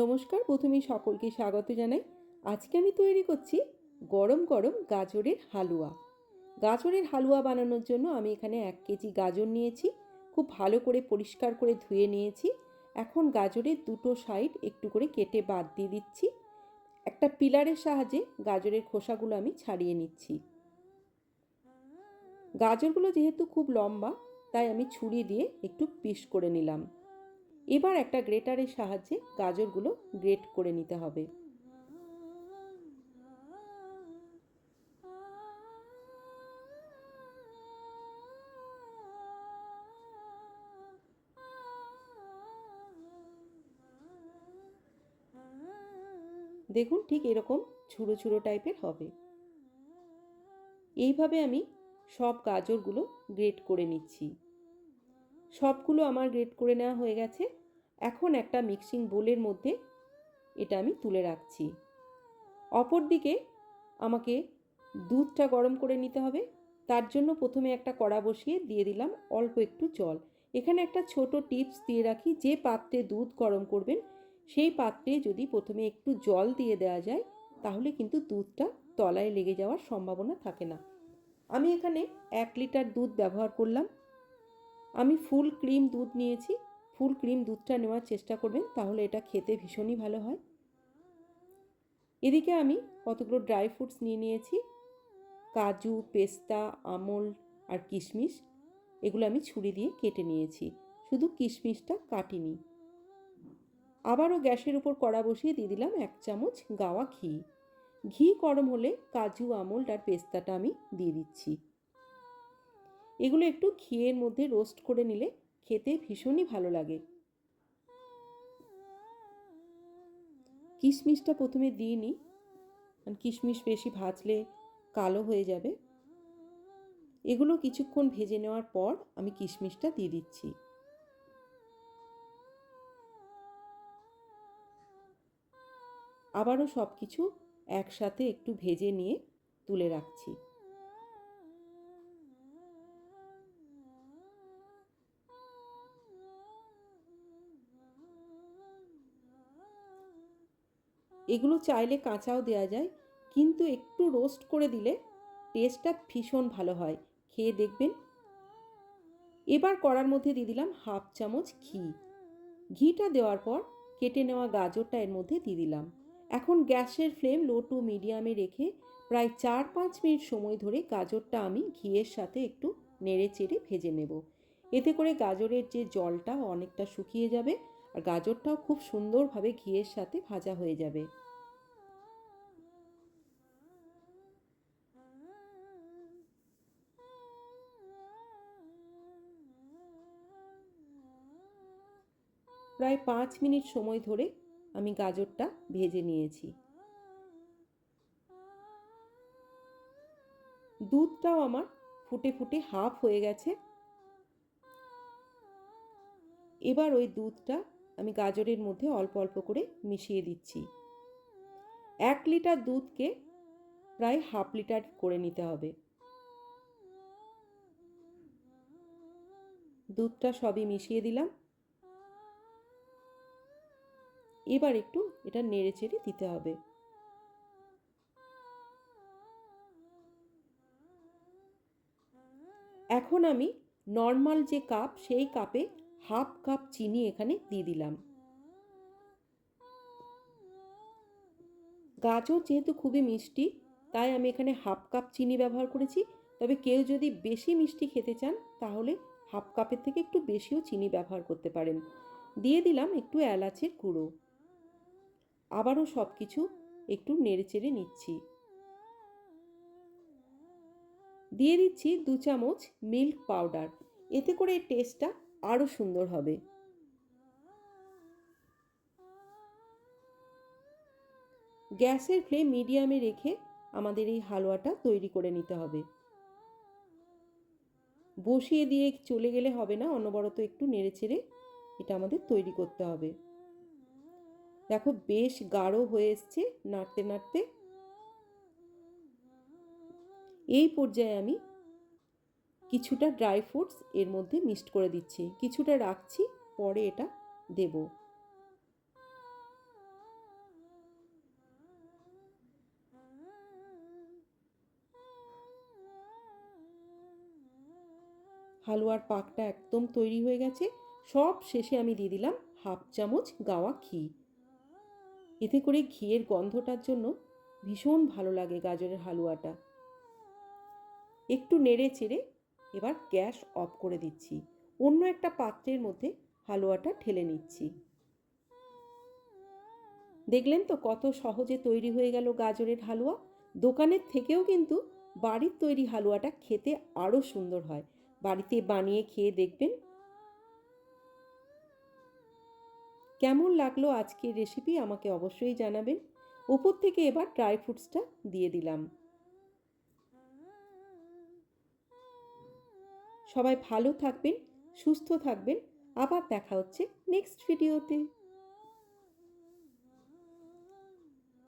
নমস্কার, প্রথমেই সকলকে স্বাগত জানাই। আজকে আমি তৈরি করছি গরম গরম গাজরের হালুয়া। গাজরের হালুয়া বানানোর জন্য আমি এখানে এক কেজি গাজর নিয়েছি, খুব ভালো করে পরিষ্কার করে ধুয়ে নিয়েছি। এখন গাজরের দুটো সাইড একটু করে কেটে বাদ দিয়ে দিচ্ছি। একটা পিলারের সাহায্যে গাজরের খোসাগুলো আমি ছাড়িয়ে নিচ্ছি। গাজরগুলো যেহেতু খুব লম্বা, তাই আমি ছুরি দিয়ে একটু পিস করে নিলাম। এবার একটা গ্রেটারের সাহায্যে গাজরগুলো গ্রেট করে নিতে হবে। দেখুন ঠিক এরকম ছুড়ো ছুড়ো টাইপের হবে। এইভাবে আমি সব গাজরগুলো গ্রেট করে নিচ্ছি। সবগুলো আমার গ্রেট করে নেওয়া হয়ে গেছে। এখন একটা মিক্সিং বোলের মধ্যে এটা আমি তুলে রাখছি। অপর দিকে আমাকে দুধটা গরম করে নিতে হবে। তার জন্য প্রথমে একটা কড়া বসিয়ে দিয়ে দিলাম অল্প একটু জল। এখানে একটা ছোট টিপস দিয়ে রাখি, যে পাত্রে দুধ গরম করবেন, সেই পাত্রে যদি প্রথমে একটু জল দিয়ে দেওয়া যায়, তাহলে কিন্তু দুধটা তলায় লেগে যাওয়ার সম্ভাবনা থাকে না। আমি এখানে এক লিটার দুধ ব্যবহার করলাম। আমি ফুল ক্রিম দুধ নিয়েছি, ফুল ক্রিম দুধটা নেওয়ার চেষ্টা করবেন, তাহলে এটা খেতে ভীষণই ভালো হয়। এদিকে আমি কতগুলো ড্রাই ফ্রুটস নিয়ে নিয়েছি, কাজু, পেস্তা, আমল আর কিশমিশ, এগুলো আমি ছুরি দিয়ে কেটে নিয়েছি, শুধু কিশমিশটা কাটিনি। আবারও গ্যাসের উপর কড়া বসিয়ে দিয়ে দিলাম এক চামচ গাওয়া ঘি। ঘি গরম হলে কাজু, আমল আর পেস্তাটা আমি দিয়ে দিচ্ছি। এগুলো একটু ঘিয়ের মধ্যে রোস্ট করে নিলে খেতে ভীষণই ভালো লাগে। কিশমিশটা প্রথমে দিয়ে নিই। কারণ কিশমিশ বেশি ভাজলে কালো হয়ে যাবে। এগুলো কিছুক্ষণ ভেজে নেওয়ার পর আমি কিশমিশটা দিয়ে দিচ্ছি। আবারও সব কিছু একসাথে একটু ভেজে নিয়ে তুলে রাখছি। এগুলো চাইলে কাঁচাও দেওয়া যায়, কিন্তু একটু রোস্ট করে দিলে টেস্টটা ভীষণ ভালো হয়। খেয়ে দেখবেন। এবার কড়ার মধ্যে দিয়ে দিলাম হাফ চামচ ঘি। ঘিটা দেওয়ার পর কেটে নেওয়া গাজরটা এর মধ্যে দিয়ে দিলাম। এখন গ্যাসের ফ্লেম লো টু মিডিয়ামে রেখে প্রায় চার পাঁচ মিনিট সময় ধরে গাজরটা আমি ঘিয়ের সাথে একটু নেড়ে চেড়ে ভেজে নেব। এতে করে গাজরের যে জলটা অনেকটা শুকিয়ে যাবে আর গাজরটাও খুব সুন্দরভাবে ঘিয়ের সাথে ভাজা হয়ে যাবে। প্রায় পাঁচ মিনিট সময় ধরে আমি গাজরটা ভেজে নিয়েছি। দুধটাও আমার ফুটে ফুটে হাফ হয়ে গেছে। এবার ওই দুধটা আমি গাজরের মধ্যে অল্প অল্প করে মিশিয়ে দিচ্ছি। এক লিটার দুধকে প্রায় হাফ লিটার করে নিতে হবে। দুধটা সবই মিশিয়ে দিলাম। এবার একটু এটা নেড়ে চেড়ে দিতে হবে। এখন আমি নর্মাল যে কাপ, সেই কাপে হাফ কাপ চিনি এখানে দিয়ে দিলাম। গাজর যেহেতু খুবই মিষ্টি, তাই আমি এখানে হাফ কাপ চিনি ব্যবহার করেছি। তবে কেউ যদি বেশি মিষ্টি খেতে চান, তাহলে হাফ কাপের থেকে একটু বেশিও চিনি ব্যবহার করতে পারেন। দিয়ে দিলাম একটু এলাচের গুঁড়ো। আবারও সব কিছু একটু নেড়ে চেড়ে নিচ্ছি। দিয়ে দিচ্ছি দু চামচ মিল্ক পাউডার। এতে করে টেস্টটা আরও সুন্দর হবে। গ্যাসের ফ্লেম মিডিয়ামে রেখে আমাদের এই হালুয়াটা তৈরি করে নিতে হবে। বসিয়ে দিয়ে চলে গেলে হবে না, অনবরত একটু নেড়ে চেড়ে এটা আমাদের তৈরি করতে হবে। দেখো বেশ গাঢ় হয়ে এসছে নাড়তে নাড়তে। এই পর্যায়ে আমি কিছুটা ড্রাই ফ্রুটস এর মধ্যে মিক্সড করে দিচ্ছি। কিছুটা রাখছি, পরে এটা দেব। হালুয়ার পাকটা একদম তৈরি হয়ে গেছে। সব শেষে আমি দিয়ে দিলাম হাফ চামচ গাওয়া ঘি। এতে করে ঘিয়ের গন্ধটার জন্য ভীষণ ভালো লাগে গাজরের হালুয়াটা। একটু নেড়ে চেড়ে এবার গ্যাস অফ করে দিচ্ছি। অন্য একটা পাত্রের মধ্যে হালুয়াটা ঠেলে নিচ্ছি। দেখলেন তো কত সহজে তৈরি হয়ে গেল গাজরের হালুয়া? দোকানের থেকেও কিন্তু বাড়ির তৈরি হালুয়াটা খেতে আরও সুন্দর হয়। বাড়িতে বানিয়ে খেয়ে দেখবেন। কেমন লাগল আজকের রেসিপি আমাকে অবশ্যই জানাবেন। ওপর থেকে এবার ড্রাই ফ্রুটসটা দিয়ে দিলাম। সবাই ভালো থাকবেন সুস্থ থাকবেন। আবার দেখা হচ্ছে নেক্সট ভিডিওতে